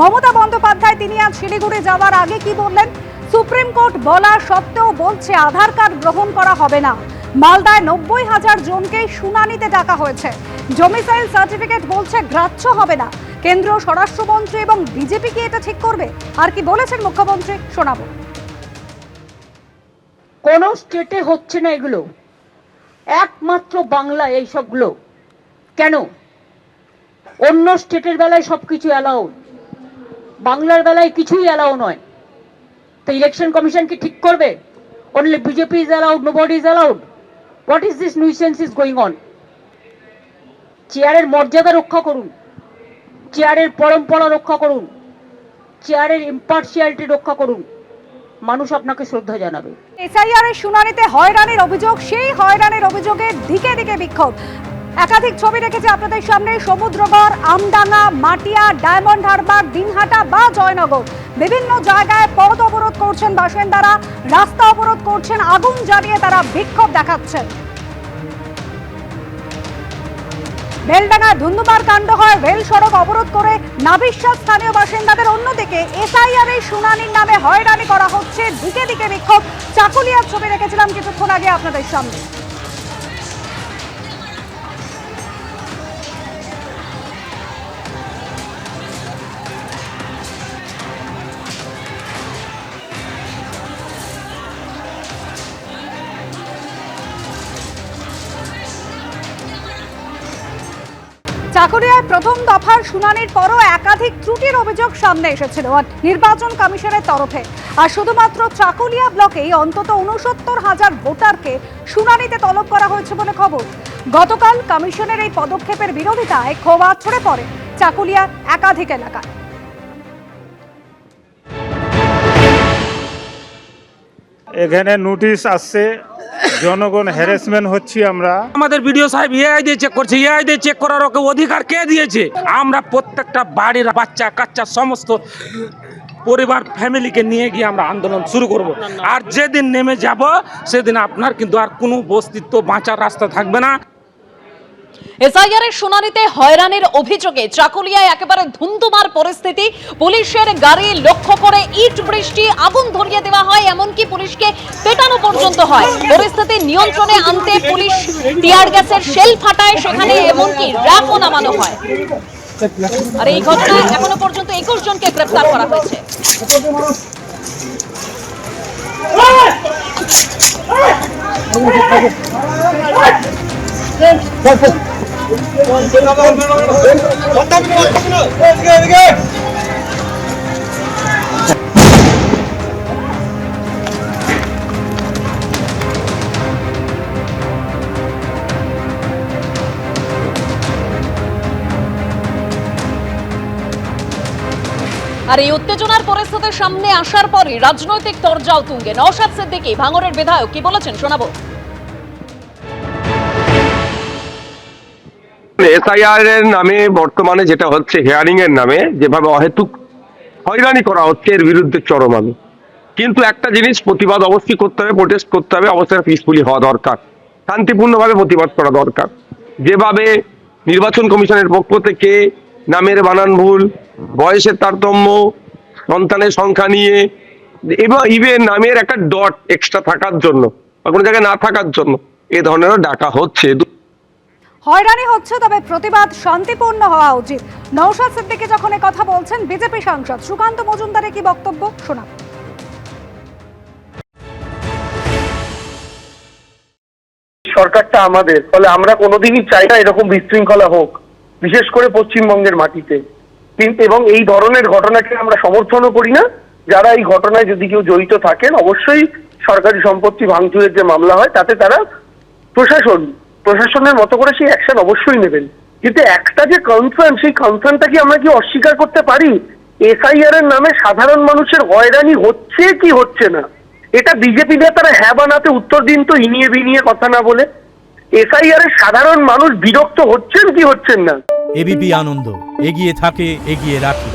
মমতা বন্দ্যোপাধ্যায়, তিনি আজ শিলিগুড়ি যাওয়ার আগে কি বললেন? সুপ্রিম কোর্ট বলা সত্ত্বেও বলছে আধার কার্ড গ্রহণ করা হবে না। মালদায় নব্বই হাজার জনকেই শুনানিতে ডাকা হয়েছে। জমিসাইল সার্টিফিকেট বলছে গ্রাহ্য হবে না। কেন্দ্রীয় স্বরাষ্ট্রমন্ত্রী এবং বিজেপি কি এটা ঠিক করবে? আর কি বলেছেন মুখ্যমন্ত্রী? শোনাবো। কোন স্টেটে হচ্ছে না এগুলো। একমাত্র বাংলা এই সবগুলো কেন? অন্য স্টেটের বেলায় সবকিছু অ্যালাউ বাংলার বেলায় কিছুই অ্যালাউ নয়। তো ইলেকশন কমিশন কি ঠিক করবে? Only BJP is allowed nobody is allowed what is this nuisance is going on চেয়ারের মর্যাদা রক্ষা করুন। চেয়ারের পরম্পরা রক্ষা করুন। চেয়ারের ইম্পার্সিয়ালিটি রক্ষা করুন। মানুষ আপনাকে শ্রদ্ধা জানাবে। এসআইআর এর শুনানিতে হয়রানির অভিযোগ, সেই হয়রানির অভিযোগে দিকে দিকে বিক্ষোভ। একাধিক ছবি রেখেছে আপনাদের সামনে, সমুদ্রগড়, আমডাঙ্গা, মাটিয়া, ডায়মন্ড হারবার, দিনহাটা বা জয়নগর। বিভিন্ন জায়গায় পথ অবরোধ করছেন বাসিন্দারা, রাস্তা অবরোধ করছেন, আগুন জ্বালিয়ে তারা বিক্ষোভ দেখাচ্ছেন। বেলডাঙ্গা ধুন্ধুমার কাণ্ড হয়, রেল সড়ক অবরোধ করে নাবিশ্বাস স্থানীয় বাসিন্দাদের। অন্যদিকে, এসআইআর এর শুনানির নামে হয়রানি করা হচ্ছে। দিকে দিকে বিক্ষোভ। চাকুলিয়ার ছবি রেখেছিলাম কিছুক্ষণ আগে আপনাদের সামনে। চাকুরিয়ায় প্রথম দফার শুনানির পরও একাধিক ত্রুটির অভিযোগ সামনে এসেছিল নির্বাচন কমিশনের তরফে। আর শুধুমাত্র চাকুলিয়া ব্লকেই অন্তত উনসত্তর হাজার ভোটারকে শুনানিতে তলব করা হয়েছে বলে খবর। গতকাল কমিশনের এই পদক্ষেপের বিরোধিতায় ক্ষোভ ছড়ে পড়ে চাকুলিয়ার একাধিক এলাকায়। এখানে নোটিশ আসছে জনগণ হ্যারাসমেন্ট হচ্ছি আমরা। আমাদের ভিডিও সাহেব এআই দিয়ে চেক করছে এআই দিয়ে চেক করার ওকে অধিকার কে দিয়েছে? আমরা প্রত্যেকটা বাড়ির বাচ্চা কাচ্চা সমস্ত পরিবার ফ্যামিলিকে নিয়ে গিয়ে আমরা আন্দোলন শুরু করব। আর যেদিন নেমে যাব সেদিন আপনার কিন্তু আর কোনো বস্তিত্ব বাঁচার রাস্তা থাকবে না। এসআইআর এর শুনানিতে হয়রানির অভিযোগে চাকুলিয়ায় একেবারে ধুন্ধুমার পরিস্থিতি। পুলিশের গাড়ি লক্ষ্য করে ইট বৃষ্টি, আগুন ধরিয়ে দেওয়া হয়, এমনকি পুলিশকে পেটানো পর্যন্ত হয়। পরিস্থিতি নিয়ন্ত্রণে আনতে পুলিশ টিয়ার গ্যাসের শেল ফাটায়, সেখানে এমনকি র্যাপও নামানো হয়। আর এই ঘটনায় এখনও পর্যন্ত একুশ জনকে গ্রেপ্তার করা হয়েছে। আর এই উত্তেজনার পরিস্থিতির সামনে আসার পরই রাজনৈতিক তরজাও তুঙ্গে। নওশাদ সিদ্দিকী, ভাঙরের বিধায়ক, কি বলেছেন শোনাবো? এসআইআর এর নামে বর্তমানে যেটা হচ্ছে হিয়ারিং এর নামে, যেভাবে অহেতুক হয়রানি করা হচ্ছে, এর বিরুদ্ধে চরম আমি কিন্তু একটা জিনিস, প্রতিবাদ অবশ্যই করতে হবে প্রোটেস্ট করতে হবে, অবশ্যই পিসফুলি হওয়া দরকার। শান্তিপূর্ণভাবে প্রতিবাদ করা দরকার। যেভাবে নির্বাচন কমিশনের পক্ষ থেকে নামের বানান ভুল, বয়সের তারতম্য, সন্তানের সংখ্যা নিয়ে, এবং ইভেন নামের একটা ডট এক্সট্রা থাকার জন্য, বা কোনো জায়গায় না থাকার জন্য, এ ধরনেরও ডাকা হচ্ছে। হয়রানি হচ্ছে, তবে প্রতিবাদ শান্তিপূর্ণ হওয়া উচিত। নওশাদ সিদ্দিকী যখন কথা বলছেন, বিজেপি সাংসদ সুকান্ত মজুমদারের কি বক্তব্য? শোনা সরকারটা আমাদের, ফলে আমরা কোনোদিনই চাই না এরকম বিশৃঙ্খলা হোক, বিশেষ করে পশ্চিমবঙ্গের মাটিতে। এবং এই ধরনের ঘটনাকে আমরা সমর্থনও করি না। যারা এই ঘটনায় যদি কেউ জড়িত থাকেন, অবশ্যই সরকারি সম্পত্তি ভাঙচুরের যে মামলা হয়, তাতে তারা প্রশাসন প্রশাসনের মতো করে সেই অ্যাকশন অবশ্যই নেবেন। কিন্তু একটা যে কনসার্ন সেই কনসার্নটা কি আমরা কি অস্বীকার করতে পারি? এসআইআর এর নামে সাধারণ মানুষের হয়রানি হচ্ছে কি হচ্ছে না? এটা বিজেপি নেতারা হ্যাঁ বানাতে উত্তর দিন তো ইনিয়ে বিনিয়ে কথা না বলে। এসআইআর এর সাধারণ মানুষ বিরক্ত হচ্ছেন কি হচ্ছেন না? এবিপি আনন্দ, এগিয়ে থাকে, এগিয়ে রাখে।